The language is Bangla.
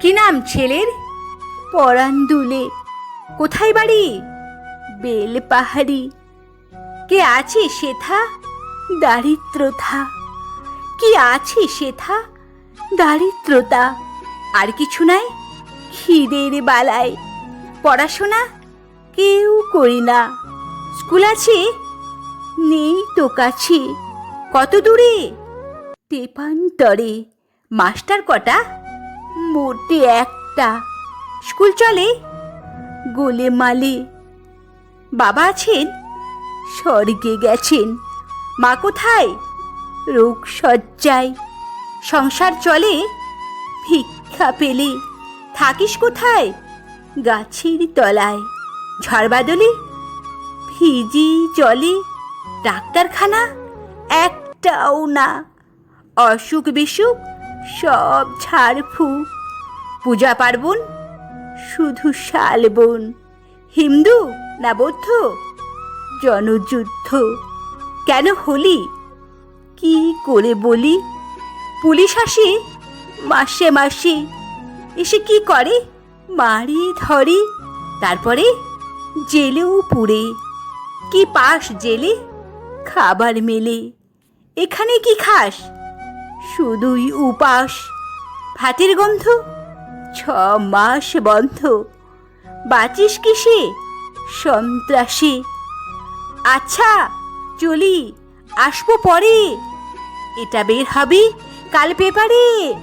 কি নাম ছেলের? পরাণ দুলে কোথায় বাড়ি? বেল পাহাড়ি। কে আছে সেথা দারিদ্রতা। কি আছে সেথা দারিদ্রতা। আর কিছু নাই? খিদের বালায়। পড়াশোনা? কেউ করি না। স্কুল আছে? নেই তো কাছে। কত দূরে? তেপান্তরে। মাস্টার কটা? মোটে একটা। স্কুল চলে? গোলে মালে। বাবা আছেন? স্বর্গে গেছেন। মা কোথায়? রোগ সজ্জায় সংসার চলে? ভিক্ষা পেলে। থাকিস কোথায়? গাছের তলায়। ঝড় বাদলে? ভিজি জলে? ডাক্তারখানা? একটাও না। অসুখ বিসুখ? সব ঝাড়ফু পূজা পার্বণ, শুধু শালবন হিন্দু না বৌদ্ধ? জনযুদ্ধ। কেন হলি? কি করে বলি? পুলিশ আসে, মাসে মাসে। এসে কি করে? মারি ধরে, তারপরে জেলেও পুড়ে। কি পাস জেলে? খাবার মেলে। এখানে কি খাস? শুধুই উপাস। ভাতের গন্ধ? ছ মাস বন্ধ। বাঁচিস কিসে সন্ত্রাসী। আচ্ছা চলি, আসব পরে। এটা বের হবে কাল পেপারে।